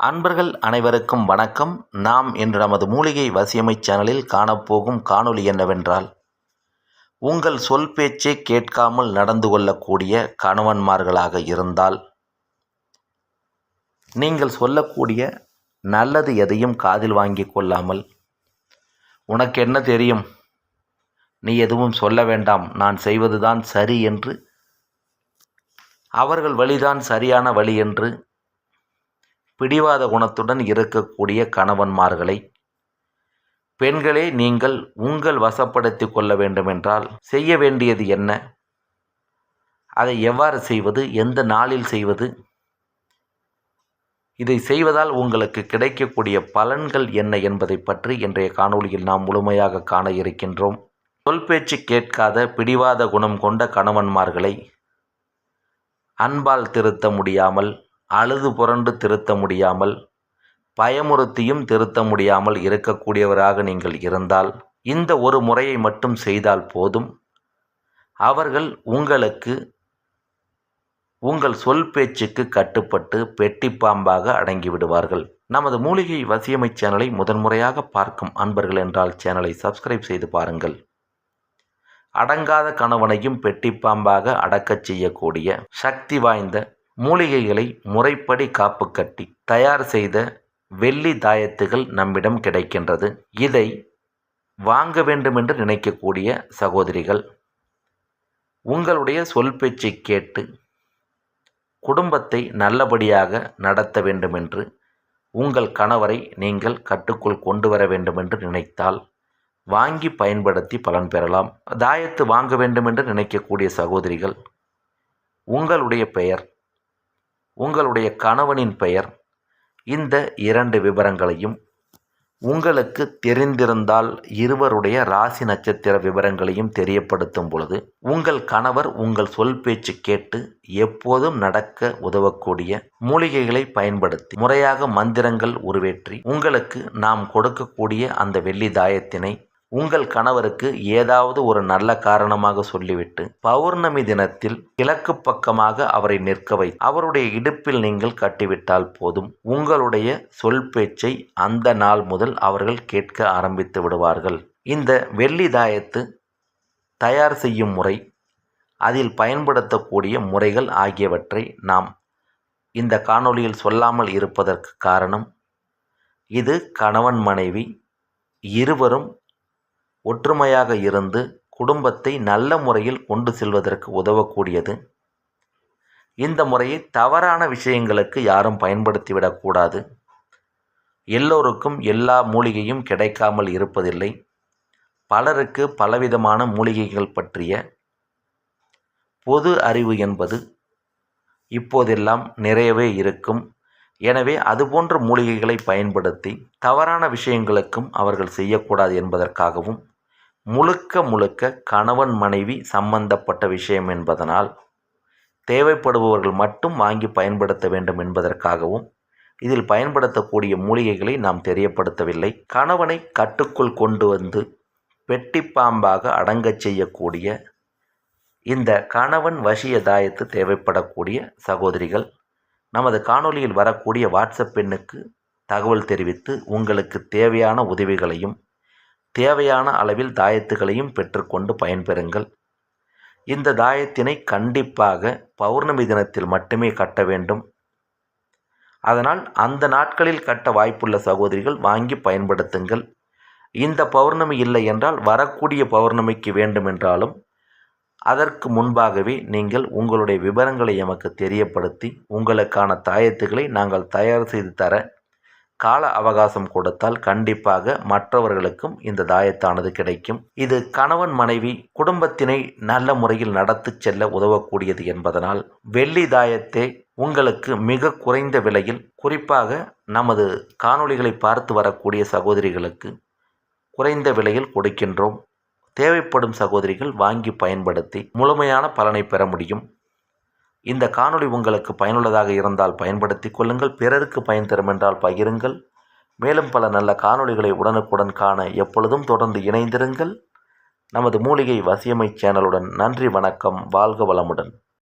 அன்பர்கள் அனைவருக்கும் வணக்கம். நாம் இன்று நமது மூலிகை வசியமை சேனலில் காணப்போகும் காணொளி என்னவென்றால் உங்கள் சொல் பேச்சை கேட்காமல் நடந்து கொள்ளக்கூடிய கணவன்மார்களாக இருந்தால் நீங்கள் சொல்லக்கூடிய நல்லது எதையும் காதில் வாங்கி கொள்ளாமல் உனக்கு என்ன தெரியும்? நீ எதுவும் சொல்ல வேண்டாம். நான் செய்வதுதான் சரி என்று அவர்கள் வழிதான் சரியான வழி என்று பிடிவாத குணத்துடன் இருக்கக்கூடிய கணவன்மார்களை. பெண்களே நீங்கள் உங்கள் வசப்படுத்தி கொள்ள வேண்டுமென்றால் செய்ய வேண்டியது என்ன? அதை எவ்வாறு செய்வது? எந்த நாளில் செய்வது? இதை செய்வதால் உங்களுக்கு கிடைக்கக்கூடிய பலன்கள் என்ன என்பதை பற்றி இன்றைய காணொளியில் நாம் முழுமையாக காண இருக்கின்றோம். தொல்பேச்சு கேட்காத பிடிவாத குணம் கொண்ட கணவன்மார்களை அன்பால் திருத்த முடியாமல் அழுது புரண்டு திருத்த முடியாமல் பயமுறுத்தியும் திருத்த முடியாமல் இருக்கக்கூடியவராக நீங்கள் இருந்தால் இந்த ஒரு முறையை மட்டும் செய்தால் போதும். அவர்கள் உங்களுக்கு உங்கள் சொல் பேச்சுக்கு கட்டுப்பட்டு பெட்டி பாம்பாக அடங்கி விடுவார்கள். நமது மூலிகை வசியமை சேனலை முதன்முறையாக பார்க்கும் அன்பர்கள் என்றால் சேனலை சப்ஸ்கிரைப் செய்து பாருங்கள். அடங்காத கணவனையும் பெட்டி பாம்பாக அடக்கச் செய்யக்கூடிய சக்தி வாய்ந்த மூலிகைகளை முறைப்படி காப்பு கட்டி தயார் செய்த வெள்ளி தாயத்துகள் நம்மிடம் கிடைக்கின்றது. இதை வாங்க வேண்டுமென்று நினைக்கக்கூடிய சகோதரிகள் உங்களுடைய சொல் பேச்சை கேட்டு குடும்பத்தை நல்லபடியாக நடத்த வேண்டுமென்று உங்கள் கணவரை நீங்கள் கட்டுக்குள் கொண்டு வர வேண்டுமென்று நினைத்தால் வாங்கி பயன்படுத்தி பலன் பெறலாம். தாயத்து வாங்க வேண்டுமென்று நினைக்கக்கூடிய சகோதரிகள் உங்களுடைய பெயர் உங்களுடைய கணவனின் பெயர் இந்த இரண்டு விவரங்களையும் உங்களுக்கு தெரிந்திருந்தால் இருவருடைய ராசி நட்சத்திர விவரங்களையும் தெரியப்படுத்தும் பொழுது உங்கள் கணவர் உங்கள் சொல் பேச்சு கேட்டு எப்போதும் நடக்க உதவக்கூடிய மூலிகைகளை பயன்படுத்தி முறையாக மந்திரங்கள் உருவேற்றி உங்களுக்கு நாம் கொடுக்கக்கூடிய அந்த வெள்ளி தாயத்தினை உங்கள் கணவருக்கு ஏதாவது ஒரு நல்ல காரணமாக சொல்லிவிட்டு பௌர்ணமி தினத்தில் கிழக்கு பக்கமாக அவரை நிற்க வை. அவருடைய இடுப்பில் நீங்கள் கட்டிவிட்டால் போதும். உங்களுடைய சொல் பேச்சை அந்த நாள் முதல் அவர்கள் கேட்க ஆரம்பித்து விடுவார்கள். இந்த வெள்ளி தாயத்து தயார் செய்யும் முறை அதில் பயன்படுத்தக்கூடிய முறைகள் ஆகியவற்றை நாம் இந்த காணொளியில் சொல்லாமல் இருப்பதற்கு காரணம் இது கணவன் மனைவி இருவரும் ஒற்றுமையாக இருந்து குடும்பத்தை நல்ல முறையில் கொண்டு செல்வதற்கு உதவக்கூடியது. இந்த முறையை தவறான விஷயங்களுக்கு யாரும் பயன்படுத்திவிடக்கூடாது எல்லோருக்கும் எல்லா மூலிகையும் கிடைக்காமல் இருப்பதில்லை. பலருக்கு பலவிதமான மூலிகைகள் பற்றிய பொது அறிவு என்பது இப்போதெல்லாம் நிறையவே இருக்கும். எனவே அதுபோன்ற மூலிகைகளை பயன்படுத்தி தவறான விஷயங்களுக்கும் அவர்கள் செய்யக்கூடாது என்பதற்காகவும் முழுக்க முழுக்க கணவன் மனைவி சம்பந்தப்பட்ட விஷயம் என்பதனால் தேவைப்படுபவர்கள் மட்டும் வாங்கி பயன்படுத்த வேண்டும் என்பதற்காகவும் இதில் பயன்படுத்தக்கூடிய மூலிகைகளை நாம் தெரியப்படுத்தவில்லை. கணவனை கட்டுக்குள் கொண்டு வந்து வெட்டிப்பாம்பாக பாம்பாக அடங்கச் செய்யக்கூடிய இந்த கணவன் வசிய தாயத்து தேவைப்படக்கூடிய சகோதரிகள் நமது காணொளியில் வரக்கூடிய வாட்ஸ்அப் எண்ணுக்கு தகவல் தெரிவித்து உங்களுக்கு தேவையான உதவிகளையும் தேவையான அளவில் தாயத்துகளையும் பெற்றுக்கொண்டு பயன்பெறுங்கள். இந்த தாயத்தினை கண்டிப்பாக பௌர்ணமி தினத்தில் மட்டுமே கட்ட வேண்டும். அதனால் அந்த நாட்களில் கட்ட வாய்ப்புள்ள சகோதரிகள் வாங்கி பயன்படுத்துங்கள். இந்த பௌர்ணமி இல்லை என்றால் வரக்கூடிய பௌர்ணமிக்கு வேண்டுமென்றாலும் அதற்கு முன்பாகவே நீங்கள் உங்களுடைய விவரங்களை எமக்கு தெரியப்படுத்தி உங்களுக்கான தாயத்துகளை நாங்கள் தயார் செய்து தர கால அவகாசம் கொடுத்தால் கண்டிப்பாக மற்றவர்களுக்கும் இந்த தாயத்தானது கிடைக்கும். இது கணவன் மனைவி குடும்பத்தினை நல்ல முறையில் நடத்தி செல்ல உதவக்கூடியது என்பதனால் வெள்ளி தாயத்தை உங்களுக்கு மிக குறைந்த விலையில் குறிப்பாக நமது காணொளிகளை பார்த்து வரக்கூடிய சகோதரிகளுக்கு குறைந்த விலையில் கொடுக்கின்றோம். தேவைப்படும் சகோதரிகள் வாங்கி பயன்படுத்தி முழுமையான பலனை பெற முடியும். இந்த காணொளி உங்களுக்கு பயனுள்ளதாக இருந்தால் பயன்படுத்தி கொள்ளுங்கள். பிறருக்கு பயன் தரும் என்றால் பகிருங்கள். மேலும் பல நல்ல காணொளிகளை உடனுக்குடன் காண எப்பொழுதும் தொடர்ந்து இணைந்திருங்கள். நமது மூலிகை வசியமை சேனலுடன் நன்றி வணக்கம் வாழ்க வளமுடன்.